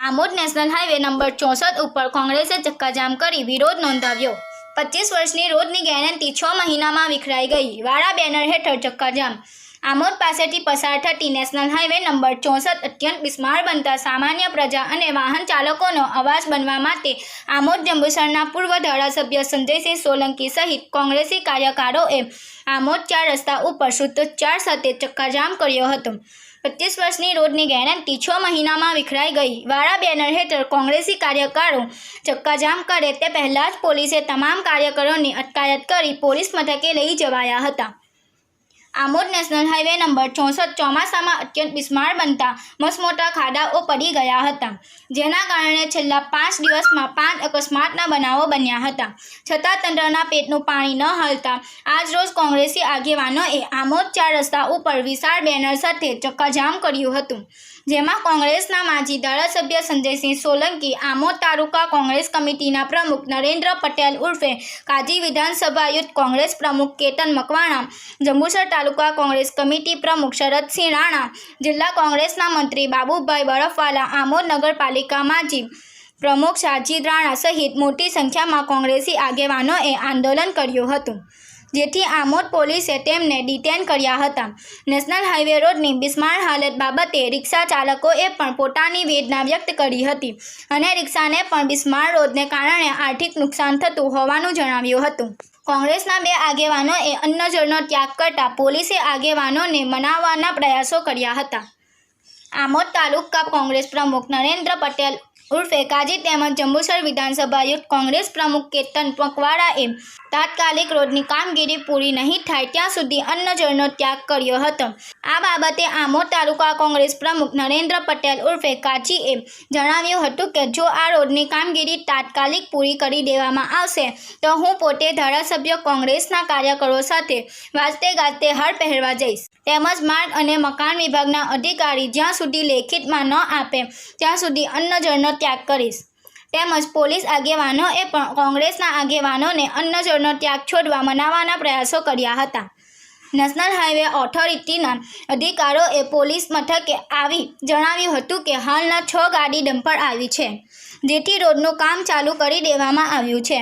Amod national highway number ચોસઠ ઉપર કોંગ્રેસે ચક્કાજામ કરી વિરોધ નોંધાવ્યો. પચીસ વર્ષની રોજની ગેરંટી છ મહિનામાં વિખરાઈ ગઈ. વાળા બેનર હેઠળ ચક્કાજામ. આમોદ પાસેથી પસાર થતી નેશનલ હાઈવે નંબર ચોસઠ અત્યંત બિસ્માર બનતા સામાન્ય પ્રજા અને વાહન ચાલકોનો અવાજ બનવા માટે આમોદ જંબુસરના પૂર્વ ધારાસભ્ય સંજયસિંહ સોલંકી સહિત કોંગ્રેસી કાર્યકરોએ આમોદ ચાર રસ્તા ઉપર સૂત્રોચ્ચાર સાથે ચક્કાજામ કર્યો હતો. પચીસ વર્ષની રોડની ગેરંટી છ મહિનામાં વિખરાઈ ગઈ. વાળા બેનર હેઠળ કોંગ્રેસી કાર્યકરો ચક્કાજામ કરે તે પહેલાં જ પોલીસે તમામ કાર્યકરોની અટકાયત કરી પોલીસ મથકે લઈ જવાયા હતા. આમોદ નેશનલ હાઈવે નંબર ચોસઠ ચોમાસામાં અત્યંત બિસ્માર બનતા મસમોટા ખાડાઓ પડી ગયા હતા, જેના કારણે છેલ્લા પાંચ દિવસમાં પાંચ અકસ્માતના બનાવો બન્યા હતા. છતાં તંત્રના પેટનું પાણી ન હલતા આજરોજ કોંગ્રેસી આગેવાનોએ આમોદ ચાર રસ્તા ઉપર વિશાળ બેનર સાથે ચક્કાજામ કર્યું હતું. જેમાં કોંગ્રેસના માજી ધારાસભ્ય સંજયસિંહ સોલંકી, આમોદ તાલુકા કોંગ્રેસ કમિટીના પ્રમુખ નરેન્દ્ર પટેલ ઉર્ફે કાજી વિધાનસભા યુથ કોંગ્રેસ પ્રમુખ કેતન મકવાણા, જંબુસર તાલુકા કોંગ્રેસ કમિટી પ્રમુખ શરદસિંહ રાણા, જિલ્લા કોંગ્રેસના મંત્રી બાબુભાઈ બરફવાલા, આમોદ નગરપાલિકા માજી પ્રમુખ શાહજી રાણા સહિત મોટી સંખ્યામાં કોંગ્રેસી આગેવાનોએ આંદોલન કર્યું હતું. જેથી આમોદ પોલીસે તેમને ડિટેન કર્યા હતા. નેશનલ હાઈવે રોડની બિસ્માર હાલત બાબતે રિક્ષા ચાલકોએ પણ પોતાની વેદના વ્યક્ત કરી હતી અને રિક્ષાને પણ બિસ્માર રોડને કારણે આર્થિક નુકસાન થતું હોવાનું જણાવ્યું હતું. કોંગ્રેસના બે આગેવાનોએ અન્નજળનો ત્યાગ કરતા પોલીસે આગેવાનોને મનાવવાના પ્રયાસો કર્યા હતા. આમોદ તાલુકા કોંગ્રેસ પ્રમુખ નરેન્દ્ર પટેલ ઉર્ફે કાજી તેમજ જંબુસર વિધાનસભા યુથ કોંગ્રેસ પ્રમુખ કેતન પકવાડાએ તાત્કાલિક રોડની કામગીરી પૂરી નહીં થાય ત્યાં સુધી અન્નજળનો ત્યાગ કર્યો હતો. આ બાબતે આમોદ તાલુકા કોંગ્રેસ પ્રમુખ નરેન્દ્ર પટેલ ઉર્ફે કાચીએ જણાવ્યું હતું કે જો આ રોડની કામગીરી તાત્કાલિક પૂરી કરી દેવામાં આવશે, તો હું પોતે ધારાસભ્ય કોંગ્રેસના કાર્યકરો સાથે વાજતે ગાજતે હળ પહેરવા જઈશ. તેમજ માર્ગ અને મકાન વિભાગના અધિકારી જ્યાં સુધી લેખિતમાં ન આપે, ત્યાં સુધી અન્નજળનો ત્યાગ કરીશ. તેમજ પોલીસ આગેવાનોએ પણ કોંગ્રેસના આગેવાનોને અન્નજળનો ત્યાગ છોડવા મનાવવાના પ્રયાસો કર્યા હતા. નેશનલ હાઈવે ઓથોરિટીના અધિકારોએ પોલીસ મથકે આવી જણાવ્યું હતું કે હાલના છ ગાડી ડમ્પર આવી છે, જેથી રોડનું કામ ચાલુ કરી દેવામાં આવ્યું છે.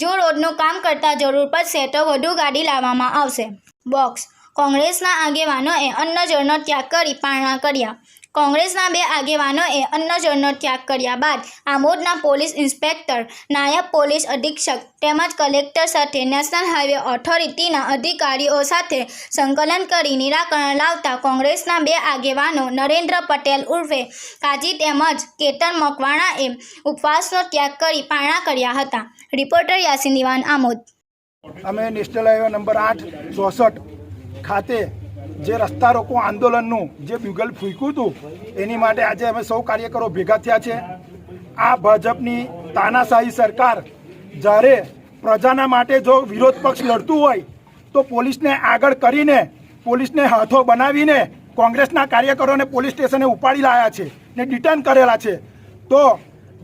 જો રોડનું કામ કરતાં જરૂર પડશે તો વધુ ગાડી લાવવામાં આવશે. બોક્સ. કોંગ્રેસના આગેવાનોએ અન્નજળનો ત્યાગ કરી પારણા કર્યા. કોંગ્રેસના બે આગેવાનોએ અન્નજળનો ત્યાગ કર્યા બાદ આમોદના પોલીસ ઇન્સ્પેક્ટર, નાયબ પોલીસ અધિક્ષક તેમજ કલેક્ટર સાથે નેશનલ હાઈવે ઓથોરિટીના અધિકારીઓ સાથે સંકલન કરી નિરાકરણ લાવતા કોંગ્રેસના બે આગેવાનો નરેન્દ્ર પટેલ ઉર્ફે કાજી તેમજ કેતન મકવાણાએ ઉપવાસનો ત્યાગ કરી પારણા કર્યા હતા. રિપોર્ટર યાસીન દિવાન આમોદ. અમે નેશનલ હાઈવે નંબર આઠ, ચોસઠ ખાતે જે રસ્તા રોકો આંદોલનનું જે બ્યુગલ ફૂંક્યું હતું, એની માટે આજે અમે સૌ કાર્યકરો ભેગા થયા છે. આ ભાજપની તાનાશાહી સરકાર જ્યારે પ્રજાના માટે જો વિરોધ પક્ષ લડતું હોય, તો પોલીસને આગળ કરીને, પોલીસને હાથો બનાવીને કોંગ્રેસના કાર્યકરોને પોલીસ સ્ટેશને ઉપાડી લાયા છે ને ડિટેન કરેલા છે. તો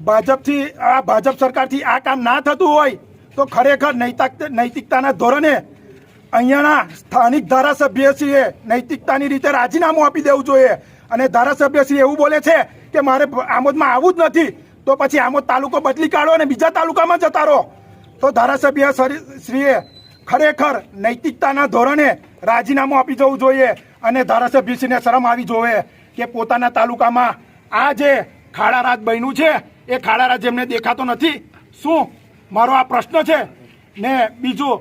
ભાજપથી, આ ભાજપ સરકારથી આ કામ ના થતું હોય, તો ખરેખર નૈતિક નૈતિકતાના ધોરણે અહીંયાના સ્થાનિક ધારાસભ્યશ્રીએ નૈતિકતાની રીતે રાજીનામું આપી દેવું જોઈએ. અને ધારાસભ્યશ્રી એવું બોલે છે કે મારે આમોદમાં આવવું જ નથી. તો પછી આમોદ તાલુકો બદલી કાઢો અને બીજા તાલુકામાં જતા રહો. તો ધારાસભ્ય શ્રીએ ખરેખર નૈતિકતાના ધોરણે રાજીનામું આપી જવું જોઈએ અને ધારાસભ્યશ્રીને શરમ આવી જોઈએ કે પોતાના તાલુકામાં આ જે ખાડારાજ બન્યું છે, એ ખાડારાજ એમને દેખાતો નથી. શું? મારો આ પ્રશ્ન છે ને બીજું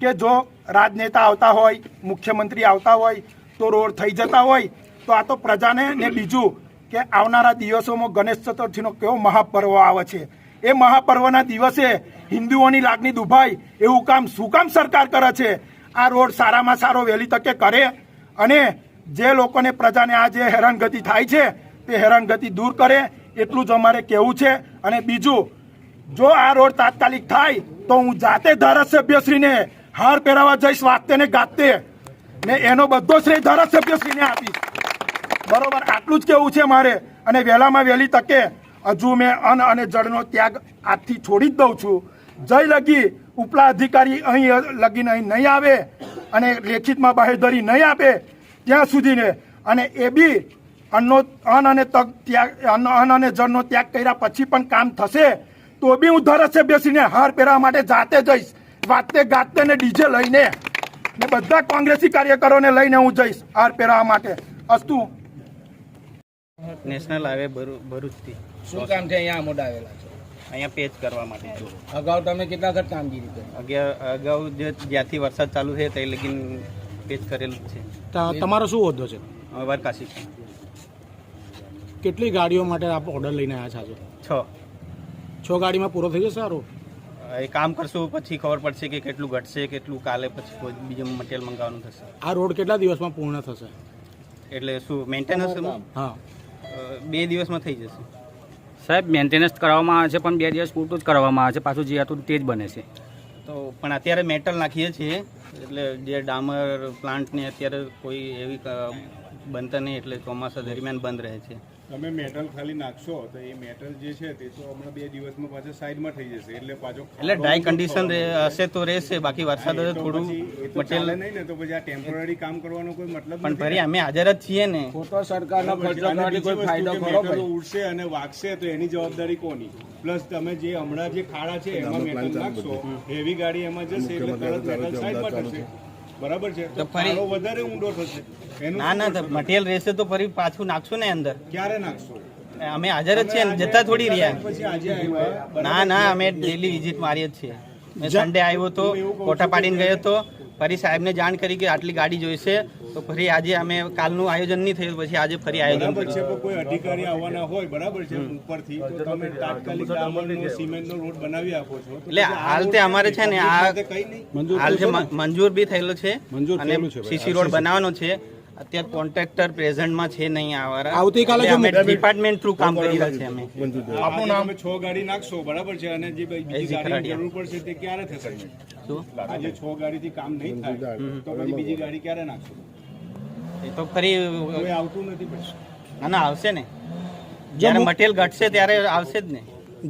કે જો રાજનેતા આવતા હોય, મુખ્યમંત્રી આવતા હોય, તો રોડ થઈ જતા હોય, તો આ તો પ્રજાને ને બીજું કે આવનારા દિવસોમાં ગણેશ ચતુર્થીનો કેવો મહાપર્વ આવે છે. એ મહાપર્વના દિવસે હિન્દુઓની લાગણી દુભાય, એવું કામ શું કામ સરકાર કરે છે? આ રોડ સારામાં સારો વહેલી તકે કરે અને જે લોકોને પ્રજાને આ જે હેરાનગતિ થાય છે, તે હેરાનગતિ દૂર કરે, એટલું જ અમારે કહેવું છે. અને બીજું, જો આ રોડ તાત્કાલિક થાય, તો હું જાતે ધારાસભ્યશ્રીને હાર પહેરાવા જઈશ વાગતે ને ગાતે. ને એનો બધો શ્રેય ધારાસભ્યશ્રીને આપીશ. બરોબર, આટલું જ કેવું છે મારે. અને વહેલામાં વહેલી તકે હજુ મેં અન્ન અને જળનો ત્યાગ આજથી છોડી જ દઉં છું. જય લગી, ઉપલા અધિકારી અહીં લગીને અહીં નહીં આવે અને લેખિતમાં બાહેધરી નહીં આપે ત્યાં સુધીને. અને એ બી અન્નનો અન્ન અને તગ ત્યાગ, અન્ન અને જળનો ત્યાગ કર્યા પછી પણ કામ થશે, તો બી હું ધારાસભ્યશ્રીને હાર પહેરવા માટે જાતે જઈશ. વાતે ગાતે ને ડીજે લઈને ને બધા કોંગ્રેસી કાર્યકરોને લઈને હું જઈશ હાર પહેરાવા માટે. અસ્તુ. નેશનલ હાઈવે ભરૂ- ભરૂચથી. શું કામ છે? અહીંયા આમોદ આવેલા છે? અહીંયા પેચ કરવા માટે અગાઉ તમે કેટલા વખત કામગીરી કરી? અગિયાર અગાઉ જે જ્યાંથી વરસાદ ચાલુ છે તે લગીન પેચ કરેલું જ છે. તા- તમારો શું હોદ્દો છે? વરકાશી. કેટલી ગાડીઓ માટે આપ ઓર્ડર લઈને આવ્યા છો છ. છ ગાડીમાં પૂરો થઈ જશે સારું એ કામ કરશું પછી ખબર પડશે કે કેટલું ઘટશે કેટલું કાલે પછી કોઈ બીજું મટીરિયલ મંગાવવાનું થશે. આ રોડ કેટલા દિવસમાં પૂર્ણ થશે? એટલે શું મેન્ટેનન્સ હા. બે દિવસમાં થઈ જશે. સાહેબ મેન્ટેનન્સ કરવામાં આવે છે પણ બે દિવસ પૂરતું જ કરવામાં આવે છે. પાછું જે હતું તે જ બને છે. તો પણ અત્યારે મેટલ નાખીએ છીએ એટલે જે ડામર પ્લાન્ટને અત્યારે કોઈ એવી બનતા નહીં એટલે ચોમાસા દરમિયાન બંધ રહે છે. તમે મેટલ ખાલી નાખશો તો એ મેટલ જે છે તે તો હમણાં બે દિવસમાં પાછા સાઈડમાં થઈ જશે. એટલે પાછો એટલે ડ્રાય કન્ડિશન હશે તો રહેશે બાકી વરસાદ હશે થોડું મટીરિયલ નહીં ને તો પછી આ ટેમ્પરરી કામ કરવાનો કોઈ મતલબ પણ. ફરી અમે હાજર જ છીએ ને. ખોટો સરકારનો ખર્ચો કરવાથી કોઈ ફાયદો ખરો ભાઈ? ઉડશે અને વાગશે તો એની જવાબદારી કોની? પ્લસ તમે જે હમણાં જે ખાડા છે એમાં મેટલ નાખશો હેવી ગાડી એમાં જશે એટલે તરત મેટલ સાઈડમાં થશે. બરાબર છે? તો ફરી- વધારે ઊંડો થશે. ના ના મટીરિયલ રહેશે તો ફરી પાછું નાખશું ને અંદર. ક્યારે નાખશો? અમે હાજર જ છીએ જતા થોડી રહ્યા. ના ના અમે ડેલી વિઝિટ મારીએ જ છીએ. મેં સન્ડે આવ્યો તો કોઠા પાડીને ગયો હતો ફરી સાહેબને જાણ કરી કે આટલી ગાડી જોઈશે. તો ફરી આજે અમે કાલનું આયોજન નહીં થયું પછી આજે ફરી આયોજન છે કોઈ અધિકારી આવવાના હોય બરાબર છે ઉપરથી તો તમે તાત્કાલિક ડામરનો સિમેન્ટનો રોડ બનાવી આપો છો. એટલે હાલ તે અમારે છે ને આ હાલ જે મંજૂર બી થયેલો છે. મંજૂર અને છે સીસી રોડ બનાવવાનો છે. અત્યારે કોન્ટ્રાક્ટર પ્રેઝન્ટમાં છે નહીં આવારા. આવતીકાલે જો અમે ડિપાર્ટમેન્ટ થ્રુ કામ કરી રહ્યા છે અમે. આપણું નામ છ. ગાડી નાખશો બરાબર છે અને જે બીજી ગાડી જરૂર પડશે તે ક્યારે થશે? શું? આજે છ ગાડીથી કામ નહીં થાય. તો પછી બીજી ગાડી ક્યારે નાખશો? એ તો ખરી આવતું નથી પછી. ના ના આવશે ને. જ્યારે મટીરિયલ ઘટશે ત્યારે આવશે જ ને.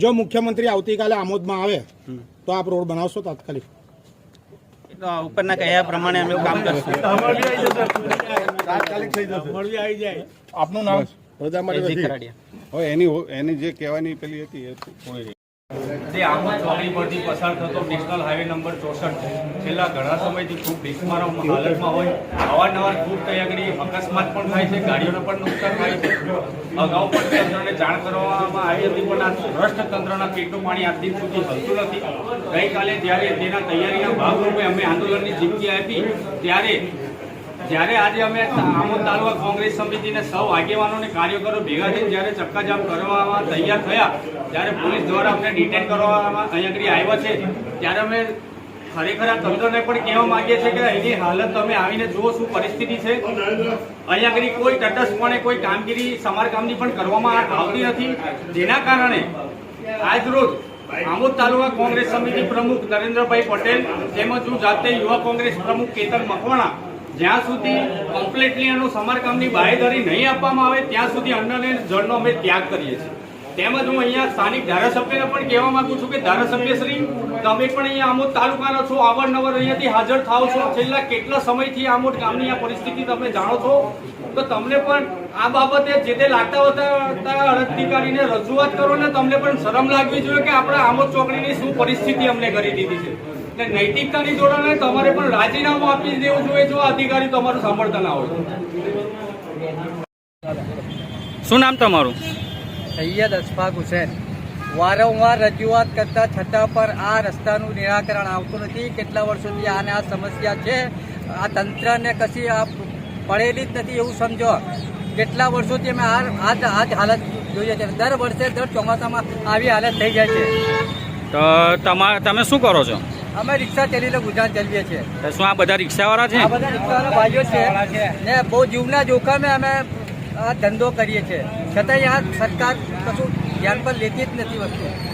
જો મુખ્યમંત્રી આવતીકાલે આમોદમાં આવે તો આપ રોડ બનાવશો તાત્કાલિક? ઉપરના કયા પ્રમાણે અમે કામ કરશું. આપનું નામ? એની એની જે કહેવાની પેલી હતી એ તે આમોદ ચોકડી પરથી પસાર થતો નેશનલ હાઈવે નંબર ચોસઠ છેલ્લા ઘણા સમયથી ખૂબ બિસ્માર હાલતમાં હોય. અવારનવાર ખૂબ કઈ આગળ અકસ્માત પણ થાય છે, ગાડીઓને પણ નુકસાન થાય છે. અગાઉ પણ તંત્રને જાણ કરવામાં આવી હતી, પણ આ ભ્રષ્ટ તંત્રના પેટનું પાણી આજ દિન સુધી હલતું નથી. ગઈકાલે જ્યારે તેના તૈયારીના ભાગરૂપે અમે આંદોલનની ચીમકી આપી, ત્યારે જ્યારે આજે અમે આમોદ તાલુકા કોંગ્રેસ સમિતિને સૌ આગેવાનો કાર્યકરો ભેગા થઈને જ્યારે ચક્કાજામ કરવામાં તૈયાર થયા ત્યારે પોલીસ દ્વારા અમને ડિટેન કરવામાં અહીંયા આગળ આવ્યા છે, ત્યારે અમે ખરેખર આ તંત્રને પણ કહેવા માંગીએ છીએ કે અહીંની હાલત તમે આવીને જુઓ શું પરિસ્થિતિ છે. અહીંયા આગળ કોઈ તટસ્થપણે કોઈ કામગીરી સમારકામની પણ કરવામાં આવતી નથી. જેના કારણે આજ રોજ આમોદ તાલુકા કોંગ્રેસ સમિતિ પ્રમુખ નરેન્દ્રભાઈ પટેલ તેમજ હું જાતે યુવા કોંગ્રેસ પ્રમુખ કેતન મકવાણા જ્યાં સુધી કમ્પ્લીટલી એનું સમારકામની બાહેધરી નહીં આપવામાં આવે, ત્યાં સુધી અન્ન અને જળનો અમે ત્યાગ કરીએ છીએ. તેમજ હું અહીંયા સ્થાનિક ધારાસભ્યને પણ કહેવા માંગુ છું કે ધારાસભ્યશ્રી, તમે પણ અહીંયા આમોદ તાલુકાના છો અવારનવાર અહીંયાથી હાજર થાવ છો. છેલ્લા કેટલા સમયથી આમોદ ગામની આ પરિસ્થિતિ તમે જાણો છો? તો તમને પણ આ બાબતે જે તે લાગતા હોતા અધિકારીને રજૂઆત કરો ને તમને પણ શરમ લાગવી જોઈએ કે આપણે આમોદ ચોકડીની શું પરિસ્થિતિ અમને કરી દીધી છે. એટલે નૈતિકતાની જોડે તમારે પણ રાજીનામું આપી દેવું જોઈએ જો અધિકારી તમારું સાંભળતા ના હોય. શું નામ તમારું? સૈયદ અશફાક હુસેન. વારંવાર રજૂઆત કરતા છતાં પણ આ રસ્તાનું નિરાકરણ આવતું નથી. કેટલા વર્ષોથી આને આ સમસ્યા છે. આ તંત્રને કશી આ પડેલી જ નથી એવું સમજો. કેટલા વર્ષોથી અમે આ આજ આજ હાલત જોઈએ છે. દર વર્ષે દર ચોમાસામાં આવી હાલત થઈ જાય છે. તો તમા તમે શું કરો છો? અમે રિક્ષા ચલીને ગુજરાન ચલાવીએ છીએ. તો શું આ બધા રિક્ષાવાળા છે? આ બધા રિક્ષાવાળા ભાઈઓ છે ને બહુ જીવના જોખમે અમે આ ધંધો કરીએ છીએ. છતાંય આ સરકાર કશું ધ્યાન પર લેતી જ નથી વસ્તુ.